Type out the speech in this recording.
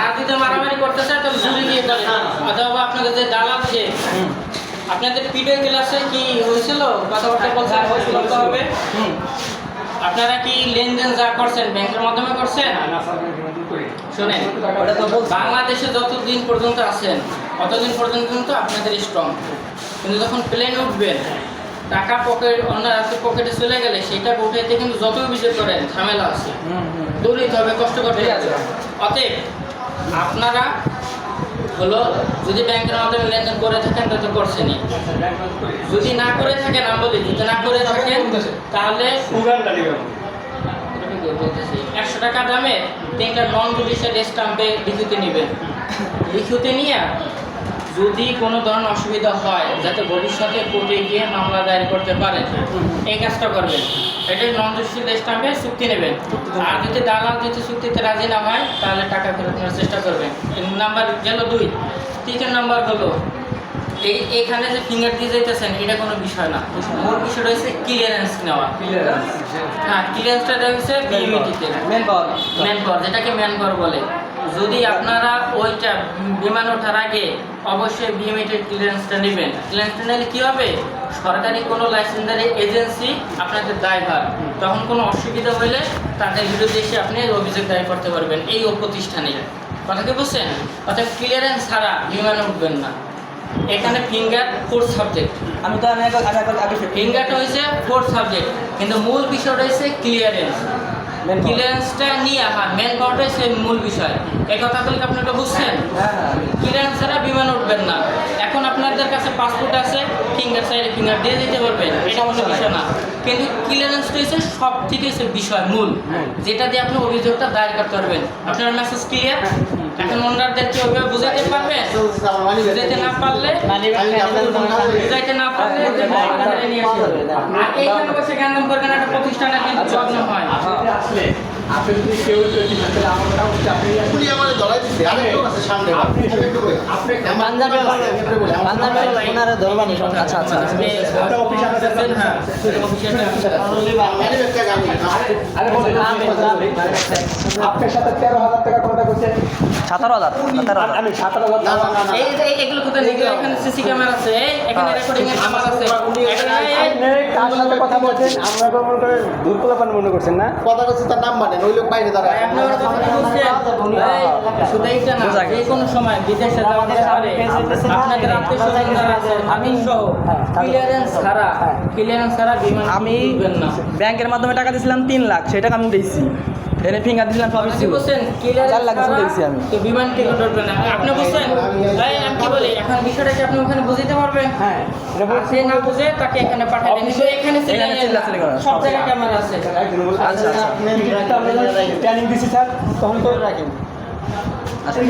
আর যদি মারামারি করতে চায় তাহলে দিয়ে করে অথবা আপনাদের যে দালাল যে আপনাদের পিডিও ক্লাসে কি হয়েছিল? কথাবার্তা বলছেন বলতে হবে। আপনারা কি লেনদেন যা করছেন ব্যাংকের মাধ্যমে করছেন? শুনেন। বাংলাদেশে যতদিন পর্যন্ত আছেন ততদিন পর্যন্ত কিন্তু আপনাদের স্ট্রং কিন্তু যখন প্লেন উঠবেন টাকা পকেট অন্য রাতের পকেটে চলে গেলে সেটা উঠাইতে কিন্তু যত অভিযোগ করেন ঝামেলা আছে। দৌড়িতে হবে কষ্ট করতে। অতএব আপনারা হলো, যদি ব্যাংকের মাধ্যমে লেনদেন করে থাকেন, তাহলে করছেনই। যদি না করে থাকেন, আমি বলি, যদি না করে থাকেন, তাহলে একশো টাকা দামে তিনটা নন জুডিশিয়াল স্টাম্পে লিখিত নেবেন। লিখিত নিয়ে যদি কোনো ধরনের অসুবিধা হয়, যাতে ভবিষ্যতে কোর্টে গিয়ে মামলা দায়ের করতে পারেন, এই কাজটা করবেন। এটা নন জুডিশিয়াল স্টাম্পে চুক্তি নেবেন। আর যদি দালাল যদি চুক্তিতে রাজি না হয় তাহলে টাকা ফেরত নেওয়ার চেষ্টা করবেন। নাম্বার গেল দুই। তৃতীয় নাম্বার হলো এই এখানে যে ফিঙ্গার দিয়ে যাইতেছেন এটা কোনো বিষয় না। মূল বিষয়টা রয়েছে ক্লিয়ারেন্স নেওয়া। ক্লিয়ারেন্স হ্যাঁ ক্লিয়ারেন্সটা রয়েছে বিইউটিতে মেন পাওয়ার ম্যান পাওয়ার যেটাকে ম্যান পাওয়ার বলে। যদি আপনারা ওইটা বিমান ওঠার আগে অবশ্যই বিএমএটের ক্লিয়ারেন্সটা নেবেন। ক্লিয়ারেন্সটা নিলে কী হবে? সরকারি কোনো লাইসেন্সারি এজেন্সি আপনাদের দায়ভার তখন কোনো অসুবিধা হলে তাদের বিরুদ্ধে এসে আপনি অভিযোগ দায়ের করতে পারবেন এই ও প্রতিষ্ঠানে কথা কি বুঝছেন? অর্থাৎ ক্লিয়ারেন্স ছাড়া বিমানে উঠবেন না। এখানে ফিঙ্গার ফোর্থ সাবজেক্ট আমি তো আমি আগে ফিঙ্গারটা হয়েছে ফোর্থ সাবজেক্ট কিন্তু মূল বিষয়টা রয়েছে ক্লিয়ারেন্স ক্লিয়ারেন্সটা নিয়ে আসা মেন পাওয়ারটাই সে মূল বিষয়। এই তাহলে কি আপনারা বুঝছেন? হ্যাঁ হ্যাঁ ক্লিয়ারেন্স ছাড়া বিমান উঠবেন না। এখন আপনাদের কাছে পাসপোর্ট আছে ফিঙ্গার সাইডে ফিঙ্গার দিয়ে দিতে পারবেন এটা কোনো বিষয় না। কিন্তু ক্লিয়ারেন্সটা হচ্ছে সব থেকে বিষয় মূল। যেটা দিয়ে আপনি অভিযোগটা দায়ের করতে পারবেন। আপনার মেসেজ ক্লিয়ার এখন ওনারদেরকে ওইভাবে বুঝাইতে পারবে? বুঝাইতে না পারলে? বুঝাইতে না পারলে যে আপনারা নিয়ে আসবেন। আর এইখানে বসে জ্ঞান করবেন একটা প্রতিষ্ঠানের কিন্তু যত্ন হয়। আসলে আপনি যদি কেউ যদি তাহলে আমার মোটামুটি আপনি পুলিশ আমাদের ধরাই দিচ্ছে আরেক আছে সামনে আপনি আপনি পাঞ্জাবে পাঞ্জাবে ওনারা ধরবানি আচ্ছা আচ্ছা আপনি একটা অফিস আপনাদের হ্যাঁ অফিসে ম্যানেজারটা গাড়ি আরে বলেন আপনার সাথে তেরো হাজার টাকা কথা বলছে সতেরো হাজার আমি সতেরো হাজার না না না না এই এই- এগুলো কোথায় লিখে এখানে সিসি ক্যামেরা আছে এখানে রেকর্ডিং এর আমার আছে এখানে এই- এই- আপনি কার সাথে কথা বলছেন আমরা মনে করেন মনে করছেন না কথা বলছে তার নাম মানেন ওই লোক বাইরে দাঁড়ায়। আপনি ওরা কথা বুঝছেন? এই, শুধু এইটা না, যে কোনো সময় বিদেশে যাওয়ার আপনাদের আত্মীয় স্বজনরা আছে, আমি সহ। ক্লিয়ারেন্স ছাড়া ক্লিয়ারেন্স ছাড়া বিমান আমি ব্যাংকের মাধ্যমে টাকা দিয়েছিলাম তিন লাখ সেটা টাকা আমি দিয়েছি। এনে ফিঙ্গার দিয়েছিলাম সবই ছিল বুঝছেন ক্লিয়ারেন্স চার লাখ ছাড়া দেখছি আমি। তো বিমান টিকিট উঠবে না আপনি বুঝছেন? ভাই আমি কি বলি? এখন বিষয়টা কি আপনি ওখানে বুঝাইতে পারবেন। হ্যাঁ সে না বুঝে তাকে এখানে পাঠাই দেন এখানে। সব জায়গায় ক্যামেরা আছে। আচ্ছা আচ্ছা। ট্রেনিং দিছি স্যার। তখন করে রাখেন। আচ্ছা।